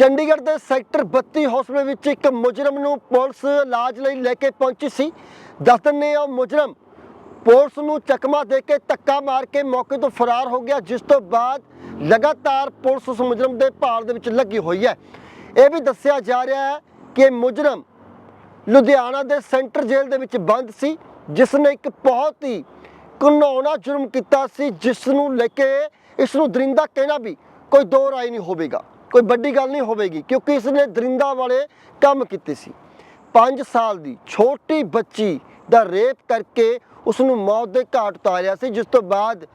ਚੰਡੀਗੜ੍ਹ ਦੇ ਸੈਕਟਰ 32 ਹਸਪਤਾਲ ਵਿੱਚ ਇੱਕ ਮੁਜਰਮ ਨੂੰ ਪੁਲਿਸ ਇਲਾਜ ਲਈ ਲੈ ਕੇ ਪਹੁੰਚੀ ਸੀ। ਦੱਸ ਦਿੰਦੇ ਹਾਂ, ਉਹ ਮੁਜਰਮ ਪੁਲਿਸ ਨੂੰ ਚਕਮਾ ਦੇ ਕੇ ਧੱਕਾ ਮਾਰ ਕੇ ਮੌਕੇ ਤੋਂ ਫਰਾਰ ਹੋ ਗਿਆ, ਜਿਸ ਤੋਂ ਬਾਅਦ ਲਗਾਤਾਰ ਪੁਲਿਸ ਉਸ ਮੁਜਰਮ ਦੇ ਭਾਲ ਦੇ ਵਿੱਚ ਲੱਗੀ ਹੋਈ ਹੈ। ਇਹ ਵੀ ਦੱਸਿਆ ਜਾ ਰਿਹਾ ਹੈ ਕਿ ਮੁਜਰਮ ਲੁਧਿਆਣਾ ਦੇ ਸੈਂਟਰ ਜੇਲ੍ਹ ਦੇ ਵਿੱਚ ਬੰਦ ਸੀ ਜਿਸ ਨੇ ਇੱਕ ਬਹੁਤ ਹੀ ਘਿਨੌਣਾ ਜੁਰਮ ਕੀਤਾ ਸੀ, ਜਿਸ ਨੂੰ ਲੈ ਕੇ ਇਸ ਨੂੰ ਦਰਿੰਦਾ ਕਹਿਣਾ ਵੀ ਕੋਈ ਦੋ ਰਾਏ ਨਹੀਂ ਹੋਵੇਗਾ। ਕੋਈ ਵੱਡੀ ਗੱਲ ਨਹੀਂ ਹੋਵੇਗੀ, ਕਿਉਂਕਿ ਇਸ ਨੇ ਦਰਿੰਦਾ ਵਾਲੇ ਕੰਮ ਕੀਤੇ ਸੀ। 5 ਸਾਲ ਦੀ ਛੋਟੀ ਬੱਚੀ ਦਾ ਰੇਪ ਕਰਕੇ ਉਸ ਨੂੰ ਮੌਤ ਦੇ ਘਾਟ ਉਤਾਰਿਆ ਸੀ, ਜਿਸ ਤੋਂ ਬਾਅਦ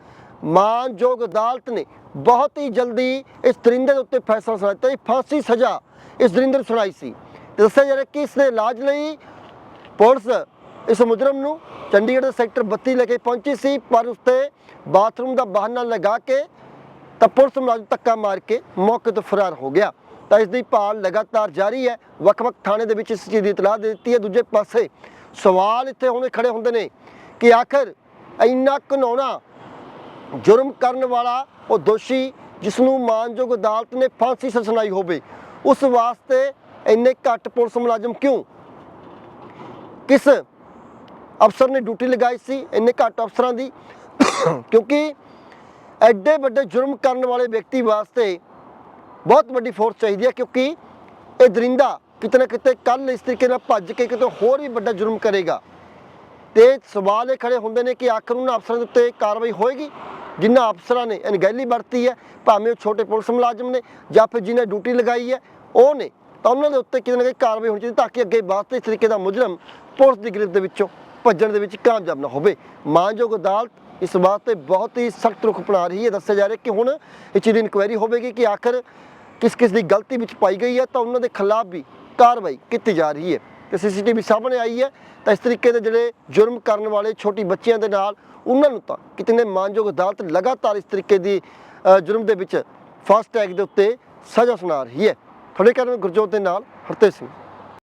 ਮਾਨਯੋਗ ਅਦਾਲਤ ਨੇ ਬਹੁਤ ਹੀ ਜਲਦੀ ਇਸ ਦਰਿੰਦੇ ਦੇ ਉੱਤੇ ਫੈਸਲਾ ਸੁਣਾ ਦਿੱਤਾ ਸੀ ਫਾਂਸੀ ਸਜ਼ਾ ਇਸ ਦਰਿੰਦੇ ਨੂੰ ਸੁਣਾਈ ਸੀ। ਦੱਸਿਆ ਜਾ ਰਿਹਾ ਕਿ ਇਸ ਦੇ ਇਲਾਜ ਲਈ ਪੁਲਿਸ ਇਸ ਮੁਜਰਮ ਨੂੰ ਚੰਡੀਗੜ੍ਹ ਦੇ ਸੈਕਟਰ 32 ਲੈ ਕੇ ਪਹੁੰਚੀ ਸੀ, ਪਰ ਉਸ ਤੇ ਬਾਥਰੂਮ ਦਾ ਬਹਾਨਾ ਲਗਾ ਕੇ ਤਾਂ ਪੁਲਿਸ ਮੁਲਾਜ਼ਮ ਧੱਕਾ ਮਾਰ ਕੇ ਮੌਕੇ ਤੋਂ ਫਰਾਰ ਹੋ ਗਿਆ। ਤਾਂ ਇਸ ਦੀ ਭਾਲ ਲਗਾਤਾਰ ਜਾਰੀ ਹੈ। ਵੱਖ-ਵੱਖ ਥਾਣੇ ਦੇ ਵਿੱਚ ਇਸ ਚੀਜ਼ ਦੀ ਇਤਲਾਹ ਦੇ ਦਿੱਤੀ ਹੈ। ਦੂਜੇ ਪਾਸੇ ਸਵਾਲ ਇੱਥੇ ਹੁਣੇ ਖੜੇ ਹੁੰਦੇ ਨੇ ਕਿ ਆਖਰ ਇੰਨਾ ਘਿਨੌਣਾ ਜੁਰਮ ਕਰਨ ਵਾਲਾ ਉਹ ਦੋਸ਼ੀ ਜਿਸ ਨੂੰ ਮਾਨਯੋਗ ਅਦਾਲਤ ਨੇ ਫਾਂਸੀ ਸਜ਼ਾ ਸੁਣਾਈ ਹੋਵੇ, ਉਸ ਵਾਸਤੇ ਇੰਨੇ ਘੱਟ ਪੁਲਿਸ ਮੁਲਾਜ਼ਮ ਕਿਉਂ? ਕਿਸ ਅਫਸਰ ਨੇ ਡਿਊਟੀ ਲਗਾਈ ਸੀ? ਇੰਨੇ ਘੱਟ ਅਫਸਰਾਂ ਦੀ, ਕਿਉਂਕਿ ਐਡੇ ਵੱਡੇ ਜੁਰਮ ਕਰਨ ਵਾਲੇ ਵਿਅਕਤੀ ਵਾਸਤੇ ਬਹੁਤ ਵੱਡੀ ਫੋਰਸ ਚਾਹੀਦੀ ਹੈ ਕਿਉਂਕਿ ਇਹ ਦਰਿੰਦਾ ਕਿਤੇ ਨਾ ਕਿਤੇ ਕੱਲ ਇਸ ਤਰੀਕੇ ਨਾਲ ਭੱਜ ਕੇ ਕਿਤੇ ਹੋਰ ਵੀ ਵੱਡਾ ਜੁਰਮ ਕਰੇਗਾ। ਤੇ ਸਵਾਲ ਇਹ ਖੜੇ ਹੁੰਦੇ ਨੇ ਕਿ ਆਖਰ ਉਹਨਾਂ ਅਫਸਰਾਂ ਦੇ ਉੱਤੇ ਕਾਰਵਾਈ ਹੋਏਗੀ? ਜਿਨ੍ਹਾਂ ਅਫਸਰਾਂ ਨੇ ਅਣਗਹਿਲੀ ਵਰਤੀ ਹੈ, ਭਾਵੇਂ ਉਹ ਛੋਟੇ ਪੁਲਿਸ ਮੁਲਾਜ਼ਮ ਨੇ ਜਾਂ ਫਿਰ ਜਿਨ੍ਹਾਂ ਡਿਊਟੀ ਲਗਾਈ ਹੈ, ਉਹ ਨੇ, ਤਾਂ ਉਹਨਾਂ ਦੇ ਉੱਤੇ ਕਿਤੇ ਨਾ ਕਿਤੇ ਕਾਰਵਾਈ ਹੋਣੀ ਚਾਹੀਦੀ ਤਾਂ ਕਿ ਅੱਗੇ ਵਾਸਤੇ ਇਸ ਤਰੀਕੇ ਦਾ ਮੁਜਰਮ ਪੁਲਿਸ ਦੀ ਗ੍ਰਿਫਤ ਦੇ ਵਿੱਚੋਂ ਭੱਜਣ ਦੇ ਵਿੱਚ ਕਾਮਯਾਬ ਨਾ ਹੋਵੇ। ਮਾਨਯੋਗ ਅਦਾਲਤ ਇਸ ਵਾਸਤੇ ਬਹੁਤ ਹੀ ਸਖਤ ਰੁਖ ਅਪਣਾ ਰਹੀ ਹੈ, ਦੱਸਿਆ ਜਾ ਰਿਹਾ ਕਿ ਹੁਣ ਇਹ ਚੀਜ਼ ਦੀ ਇਨਕੁਆਇਰੀ ਹੋਵੇਗੀ ਕਿ ਆਖਰ ਕਿਸ ਕਿਸ ਦੀ ਗਲਤੀ ਵਿੱਚ ਪਾਈ ਗਈ ਹੈ, ਤਾਂ ਉਹਨਾਂ ਦੇ ਖਿਲਾਫ ਵੀ ਕਾਰਵਾਈ ਕੀਤੀ ਜਾ ਰਹੀ ਹੈ। ਤੇ ਸੀਸੀਟੀਵੀ ਸਾਹਮਣੇ ਆਈ ਹੈ, ਤਾਂ ਇਸ ਤਰੀਕੇ ਦੇ ਜਿਹੜੇ ਜੁਰਮ ਕਰਨ ਵਾਲੇ ਛੋਟੀ ਬੱਚਿਆਂ ਦੇ ਨਾਲ ਉਹਨਾਂ ਨੂੰ ਤਾਂ ਕਿਤੇ ਨੇ ਮਾਨਯੋਗ ਅਦਾਲਤ ਲਗਾਤਾਰ ਇਸ ਤਰੀਕੇ ਦੀ ਜੁਰਮ ਦੇ ਵਿੱਚ ਫਾਸਟ ਟੈਗ ਦੇ ਉੱਤੇ ਸਜ਼ਾ ਸੁਣਾ ਰਹੀ ਹੈ। ਤੁਹਾਡੇ ਕਰਨ ਗੁਰਜੋਤ ਦੇ ਨਾਲ ਹਰਤੇ ਸਿੰਘ।